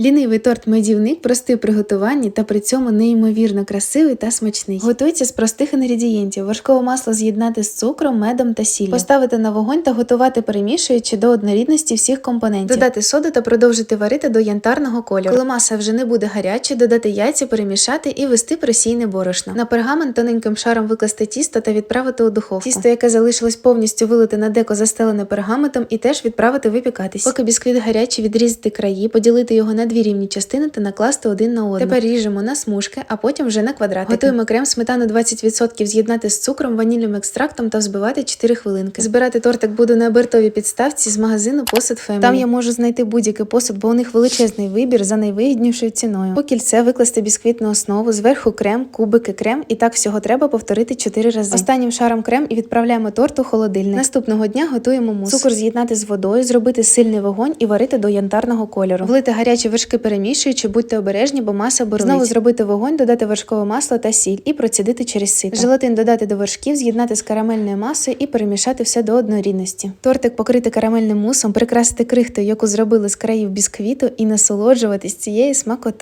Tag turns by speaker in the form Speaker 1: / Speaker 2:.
Speaker 1: Лінивий торт медівник простий в приготуванні та при цьому неймовірно красивий та смачний. Готується з простих інгредієнтів: вершкове масло з'єднати з цукром, медом та сіллю. Поставити на вогонь та готувати, перемішуючи до однорідності всіх компонентів. Додати соду та продовжити варити до янтарного кольору. Коли маса вже не буде гарячою, додати яйця, перемішати і ввести просійне борошно. На пергамент тоненьким шаром викласти тісто та відправити у духовку. Тісто, яке залишилось повністю вилити на деко застелене пергаментом, і теж відправити випікатись. Поки бісквіт гарячий, відрізати краї, поділити його на дві рівні частини та накласти один на одну. Тепер ріжемо на смужки, а потім вже на квадратики. Готуємо крем сметану 20% з'єднати з цукром, ванільним екстрактом та взбивати 4 хвилинки. Збирати тортик буду на биртовій підставці з магазину Посуд Family. Там я можу знайти будь-який посуд, бо у них величезний вибір за найвигіднішою ціною. По кільце викласти бісквітну основу, зверху крем, кубики крем, і так всього треба повторити 4 рази. Останнім шаром крем і відправляємо торт у холодильник. Наступного дня готуємо мус. Цукор з'єднати з водою, зробити сильний вогонь і варити до янтарного кольору. Влити гарячі вершки перемішуючи, будьте обережні, бо маса борлить. Знову зробити вогонь, додати вершкове масло та сіль і процідити через сито. Желатин додати до вершків, з'єднати з карамельною масою і перемішати все до однорідності. Тортик покрити карамельним мусом, прикрасити крихтою, яку зробили з країв бісквіту, і насолоджуватись цією смакотою.